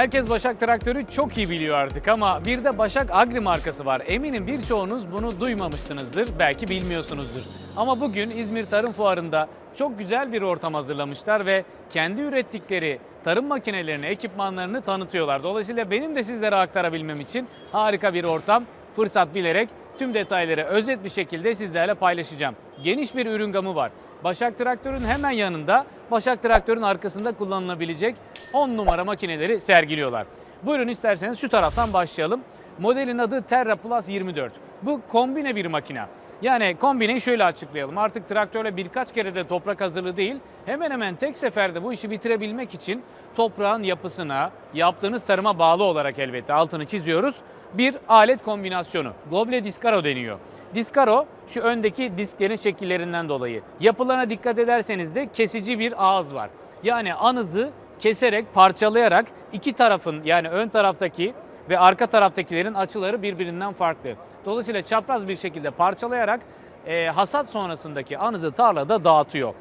Herkes Başak traktörü çok iyi biliyor artık ama bir de Başak Agri markası var. Eminim birçoğunuz bunu duymamışsınızdır, belki bilmiyorsunuzdur. Ama bugün İzmir Tarım Fuarı'nda çok güzel bir ortam hazırlamışlar ve kendi ürettikleri tarım makinelerini, ekipmanlarını tanıtıyorlar. Dolayısıyla benim de sizlere aktarabilmem için harika bir ortam, fırsat bilerek tüm detayları özet bir şekilde sizlerle paylaşacağım. Geniş bir ürün gamı var. Başak Traktör'ün hemen yanında Başak Traktör'ün arkasında kullanılabilecek 10 numara makineleri sergiliyorlar. Buyurun isterseniz şu taraftan başlayalım. Modelin adı Terra Plus 24. Bu kombine bir makine. Yani kombineyi şöyle açıklayalım. Artık traktörle birkaç kere de toprak hazırlığı değil, hemen hemen tek seferde bu işi bitirebilmek için toprağın yapısına, yaptığınız tarıma bağlı olarak elbette altını çiziyoruz. Bir alet kombinasyonu. Goble Discaro deniyor. Discaro şu öndeki disklerin şekillerinden dolayı. Yapılarına dikkat ederseniz de kesici bir ağız var. Yani anızı keserek, parçalayarak iki tarafın yani ön taraftaki ve arka taraftakilerin açıları birbirinden farklı. Dolayısıyla çapraz bir şekilde parçalayarak e, hasat sonrasındaki anızı tarlada dağıtıyor.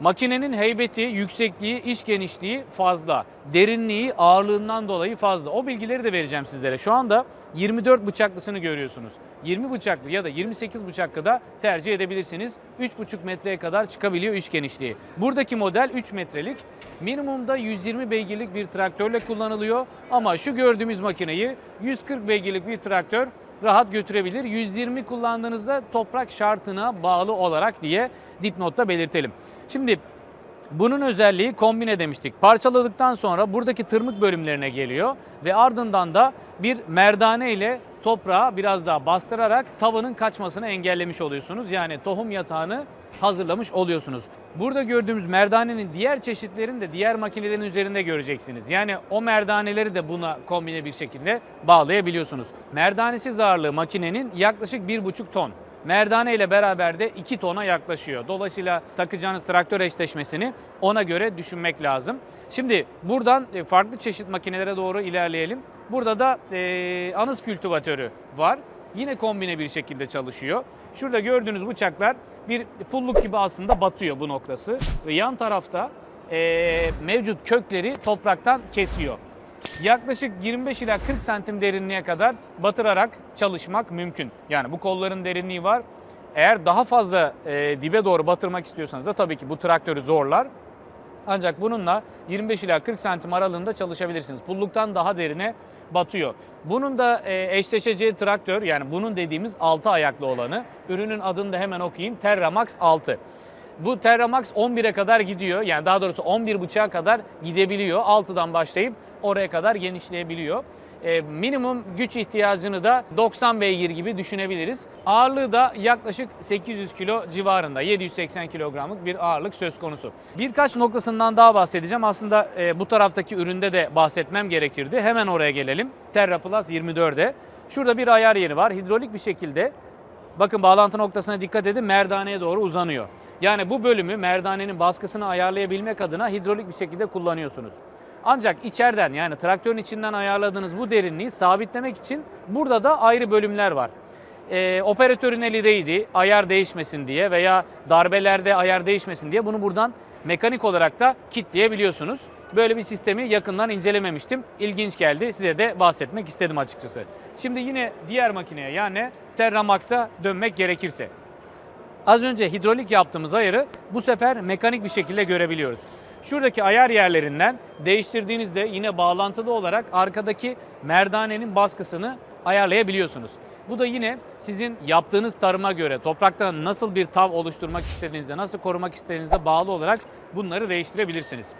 Makinenin heybeti, yüksekliği, iş genişliği fazla. Derinliği ağırlığından dolayı fazla. O bilgileri de vereceğim sizlere. Şu anda 24 bıçaklısını görüyorsunuz. 20 bıçaklı ya da 28 bıçaklı da tercih edebilirsiniz. 3,5 metreye kadar çıkabiliyor iş genişliği. Buradaki model 3 metrelik. Minimumda 120 beygirlik bir traktörle kullanılıyor. Ama şu gördüğümüz makineyi 140 beygirlik bir traktör rahat götürebilir. 120 kullandığınızda toprak şartına bağlı olarak diye dipnotta belirtelim. Şimdi bunun özelliği kombine demiştik. Parçaladıktan sonra buradaki tırmık bölümlerine geliyor ve ardından da bir merdane ile toprağı biraz daha bastırarak tavanın kaçmasını engellemiş oluyorsunuz. Yani tohum yatağını hazırlamış oluyorsunuz. Burada gördüğümüz merdanenin diğer çeşitlerini de diğer makinelerin üzerinde göreceksiniz. Yani o merdaneleri de buna kombine bir şekilde bağlayabiliyorsunuz. Merdanesiz ağırlığı makinenin yaklaşık 1,5 ton. Merdane ile beraber de 2 tona yaklaşıyor. Dolayısıyla takacağınız traktör eşleşmesini ona göre düşünmek lazım. Şimdi buradan e, farklı çeşit makinelere doğru ilerleyelim. Burada da e, anız kültivatörü var. Yine kombine bir şekilde çalışıyor. Şurada gördüğünüz bıçaklar bir pulluk gibi aslında batıyor bu noktası. Ve yan tarafta e, mevcut kökleri topraktan kesiyor. Yaklaşık 25 ila 40 santim derinliğe kadar batırarak çalışmak mümkün. Yani bu kolların derinliği var. Eğer daha fazla e, dibe doğru batırmak istiyorsanız da tabii ki bu traktörü zorlar. Ancak bununla 25 ila 40 santim aralığında çalışabilirsiniz. Pulluktan daha derine batıyor. Bunun da e, eşleşeceği traktör yani bunun dediğimiz 6 ayaklı olanı. Ürünün adını da hemen okuyayım. Terramax 6. Bu Terramax 11'e kadar gidiyor. Yani daha doğrusu 11 bıçağa kadar gidebiliyor. 6'dan başlayıp oraya kadar genişleyebiliyor. E, minimum güç ihtiyacını da 90 beygir gibi düşünebiliriz. Ağırlığı da yaklaşık 800 kilo civarında. 780 kilogramlık bir ağırlık söz konusu. Birkaç noktasından daha bahsedeceğim. Aslında e, bu taraftaki üründe de bahsetmem gerekirdi. Hemen oraya gelelim. Terra Plus 24'e. Şurada bir ayar yeri var. Hidrolik bir şekilde Bakın bağlantı noktasına dikkat edin merdaneye doğru uzanıyor. Yani bu bölümü merdanenin baskısını ayarlayabilmek adına hidrolik bir şekilde kullanıyorsunuz. Ancak içeriden yani traktörün içinden ayarladığınız bu derinliği sabitlemek için burada da ayrı bölümler var. Ee, operatörün elindeydi ayar değişmesin diye veya darbelerde ayar değişmesin diye bunu buradan mekanik olarak da kilitleyebiliyorsunuz. Böyle bir sistemi yakından incelememiştim. İlginç geldi. Size de bahsetmek istedim açıkçası. Şimdi yine diğer makineye yani Terramax'a dönmek gerekirse. Az önce hidrolik yaptığımız ayarı bu sefer mekanik bir şekilde görebiliyoruz. Şuradaki ayar yerlerinden değiştirdiğinizde yine bağlantılı olarak arkadaki merdanenin baskısını ayarlayabiliyorsunuz. Bu da yine sizin yaptığınız tarıma göre topraktan nasıl bir tav oluşturmak istediğinize, nasıl korumak istediğinize bağlı olarak bunları değiştirebilirsiniz.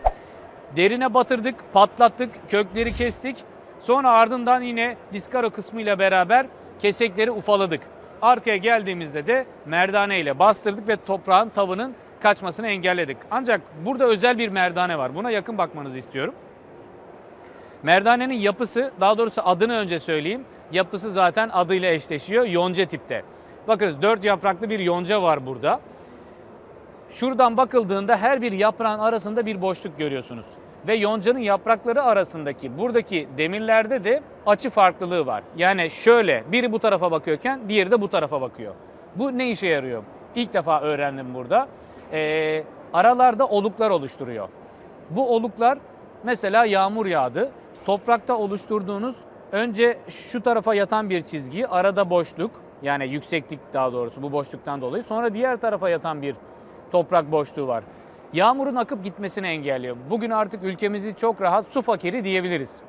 Derine batırdık, patlattık, kökleri kestik. Sonra ardından yine diskaro kısmıyla beraber kesekleri ufaladık. Arkaya geldiğimizde de merdane ile bastırdık ve toprağın tavının kaçmasını engelledik. Ancak burada özel bir merdane var. Buna yakın bakmanızı istiyorum. Merdanenin yapısı, daha doğrusu adını önce söyleyeyim. Yapısı zaten adıyla eşleşiyor. Yonca tipte. Bakınız dört yapraklı bir yonca var burada. Şuradan bakıldığında her bir yaprağın arasında bir boşluk görüyorsunuz. Ve yoncanın yaprakları arasındaki buradaki demirlerde de açı farklılığı var. Yani şöyle biri bu tarafa bakıyorken diğeri de bu tarafa bakıyor. Bu ne işe yarıyor? İlk defa öğrendim burada. Ee, aralarda oluklar oluşturuyor. Bu oluklar mesela yağmur yağdı. toprakta oluşturduğunuz önce şu tarafa yatan bir çizgi, arada boşluk yani yükseklik daha doğrusu bu boşluktan dolayı. Sonra diğer tarafa yatan bir toprak boşluğu var. Yağmurun akıp gitmesini engelliyor. Bugün artık ülkemizi çok rahat su fakiri diyebiliriz.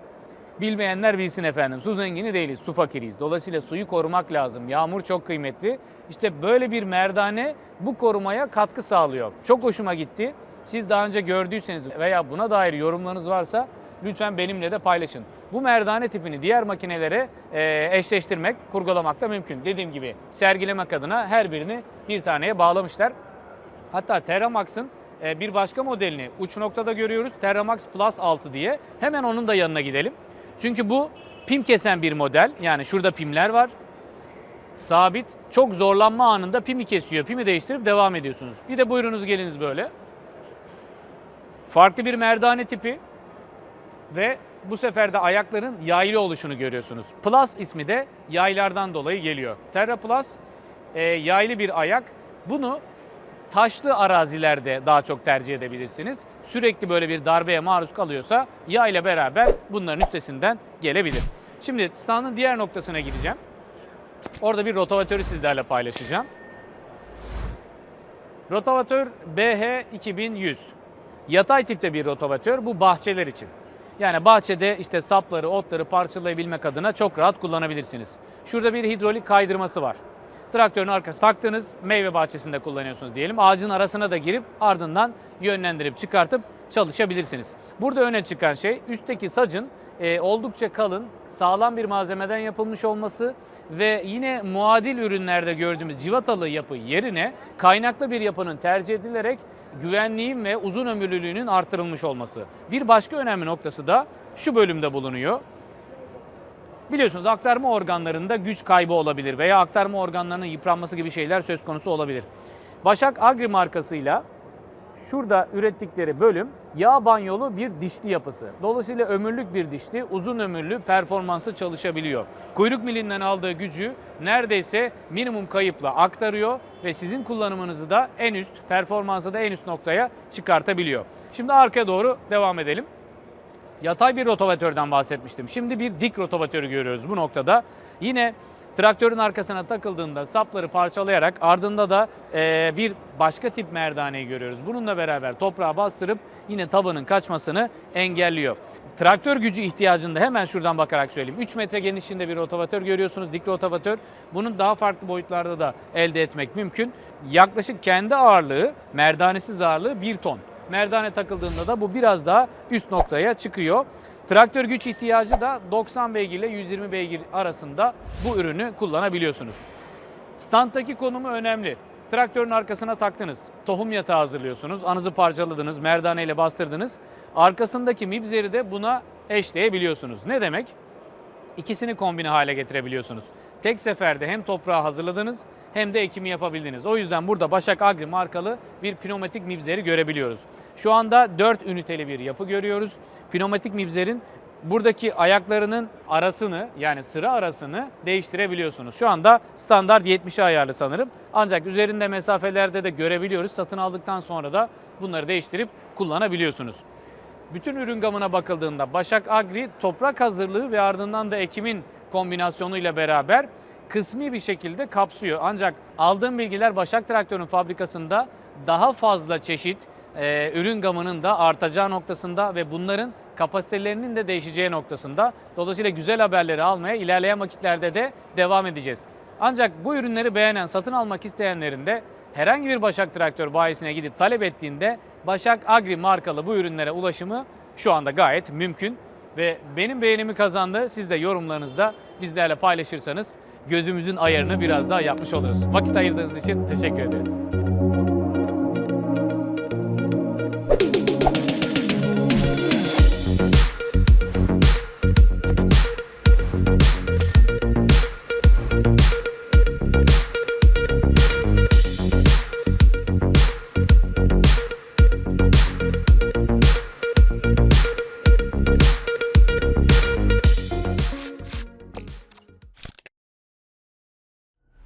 Bilmeyenler bilsin efendim. Su zengini değiliz, su fakiriyiz. Dolayısıyla suyu korumak lazım. Yağmur çok kıymetli. İşte böyle bir merdane bu korumaya katkı sağlıyor. Çok hoşuma gitti. Siz daha önce gördüyseniz veya buna dair yorumlarınız varsa lütfen benimle de paylaşın. Bu merdane tipini diğer makinelere e, eşleştirmek, kurgulamak da mümkün. Dediğim gibi sergilemek adına her birini bir taneye bağlamışlar. Hatta Terramax'ın e, bir başka modelini uç noktada görüyoruz. Terramax Plus 6 diye. Hemen onun da yanına gidelim. Çünkü bu pim kesen bir model. Yani şurada pimler var. Sabit. Çok zorlanma anında pimi kesiyor. Pimi değiştirip devam ediyorsunuz. Bir de buyurunuz geliniz böyle. Farklı bir merdane tipi ve bu sefer de ayakların yaylı oluşunu görüyorsunuz. Plus ismi de yaylardan dolayı geliyor. Terra Plus e, yaylı bir ayak. Bunu taşlı arazilerde daha çok tercih edebilirsiniz. Sürekli böyle bir darbeye maruz kalıyorsa yağ ile beraber bunların üstesinden gelebilir. Şimdi standın diğer noktasına gideceğim. Orada bir rotavatörü sizlerle paylaşacağım. Rotavatör BH 2100. Yatay tipte bir rotavatör. Bu bahçeler için. Yani bahçede işte sapları, otları parçalayabilmek adına çok rahat kullanabilirsiniz. Şurada bir hidrolik kaydırması var. Traktörün arkasına taktınız, meyve bahçesinde kullanıyorsunuz diyelim. Ağacın arasına da girip ardından yönlendirip çıkartıp çalışabilirsiniz. Burada öne çıkan şey üstteki sacın e, oldukça kalın, sağlam bir malzemeden yapılmış olması ve yine muadil ürünlerde gördüğümüz civatalı yapı yerine kaynaklı bir yapının tercih edilerek güvenliğin ve uzun ömürlülüğünün artırılmış olması. Bir başka önemli noktası da şu bölümde bulunuyor. Biliyorsunuz aktarma organlarında güç kaybı olabilir veya aktarma organlarının yıpranması gibi şeyler söz konusu olabilir. Başak Agri markasıyla şurada ürettikleri bölüm yağ banyolu bir dişli yapısı. Dolayısıyla ömürlük bir dişli, uzun ömürlü performansı çalışabiliyor. Kuyruk milinden aldığı gücü neredeyse minimum kayıpla aktarıyor ve sizin kullanımınızı da en üst, performansı da en üst noktaya çıkartabiliyor. Şimdi arkaya doğru devam edelim. Yatay bir rotavatörden bahsetmiştim. Şimdi bir dik rotavatörü görüyoruz bu noktada. Yine traktörün arkasına takıldığında sapları parçalayarak ardında da e, bir başka tip merdaneyi görüyoruz. Bununla beraber toprağa bastırıp yine tabanın kaçmasını engelliyor. Traktör gücü ihtiyacını da hemen şuradan bakarak söyleyeyim. 3 metre genişliğinde bir rotavatör görüyorsunuz, dik rotavatör. Bunun daha farklı boyutlarda da elde etmek mümkün. Yaklaşık kendi ağırlığı, merdanesiz ağırlığı 1 ton. Merdane takıldığında da bu biraz daha üst noktaya çıkıyor. Traktör güç ihtiyacı da 90 beygir ile 120 beygir arasında bu ürünü kullanabiliyorsunuz. Standtaki konumu önemli. Traktörün arkasına taktınız. Tohum yatağı hazırlıyorsunuz. Anızı parçaladınız, merdane ile bastırdınız. Arkasındaki mibzeri de buna eşleyebiliyorsunuz. Ne demek? İkisini kombine hale getirebiliyorsunuz. Tek seferde hem toprağı hazırladınız hem de ekimi yapabildiniz. O yüzden burada Başak Agri markalı bir pneumatik mibzeri görebiliyoruz. Şu anda 4 üniteli bir yapı görüyoruz. Pneumatik mibzerin buradaki ayaklarının arasını yani sıra arasını değiştirebiliyorsunuz. Şu anda standart 70'e ayarlı sanırım. Ancak üzerinde mesafelerde de görebiliyoruz. Satın aldıktan sonra da bunları değiştirip kullanabiliyorsunuz. Bütün ürün gamına bakıldığında Başak Agri toprak hazırlığı ve ardından da ekimin kombinasyonuyla beraber kısmi bir şekilde kapsıyor. Ancak aldığım bilgiler Başak Traktör'ün fabrikasında daha fazla çeşit e, ürün gamının da artacağı noktasında ve bunların kapasitelerinin de değişeceği noktasında. Dolayısıyla güzel haberleri almaya ilerleyen vakitlerde de devam edeceğiz. Ancak bu ürünleri beğenen, satın almak isteyenlerin de herhangi bir Başak Traktör bayisine gidip talep ettiğinde Başak Agri markalı bu ürünlere ulaşımı şu anda gayet mümkün. Ve benim beğenimi kazandı. Siz de yorumlarınızda bizlerle paylaşırsanız gözümüzün ayarını biraz daha yapmış oluruz. Vakit ayırdığınız için teşekkür ederiz.